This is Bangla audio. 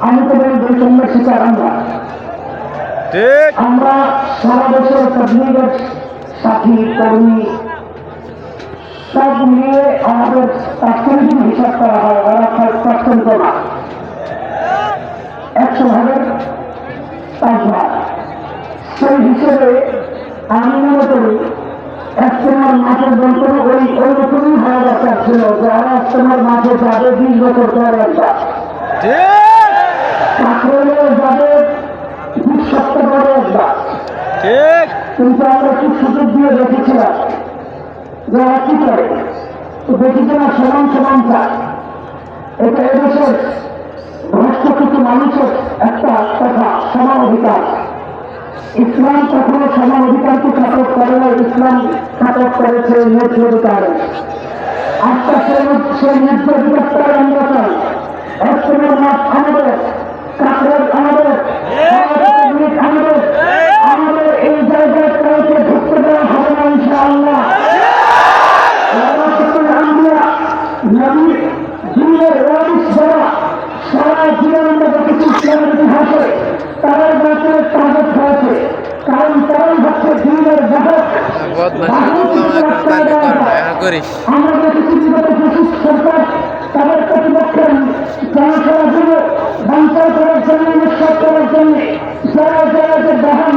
আমি তো বলি বৈষম্যের শিকার আমরা আমরা সারা দেশের তবলিগের সাথী কর্মী সব মিলিয়ে আমাদের তাৎক্ষণিক হিসাব করা হয় ওরা তাৎক্ষণিক না। একশো ভাগের পাঁচ ভাগ। সেই হিসেবে আমি মনে করি একসময় মাঠের যন্ত্রণা ওই ওই রকমই হওয়া দরকার ছিল যারা একসময় মাঠে যাবে বিশ বছর পর একবার। ঠিক। কিন্তু আমরা খুব সুযোগ দিয়ে দেখেছিলাম যারা কি করে তো দেখেছিলাম সমান সমান চায় এটা এদেশের ভ্রষ্ট কিছু মানুষের একটা ইসলাম কখনো সমান অধিকারকে খাতক করে না ইসলাম খাতক করেছে অধিকারটাই আমরা চাই তারা জীবনটাকে ইসলামের ইতিহাসে তাদের মাত্রের তাগত হয়েছে কারণ তারাই হচ্ছে দিনের জগৎ আমরা যদি পৃথিবীতে বিশেষ সরকার তাদের প্রতিপক্ষের জনসেবা জন্য বঞ্চায় করার জন্য নিঃশ্বাস করার জন্য যারা যারা যে বাহন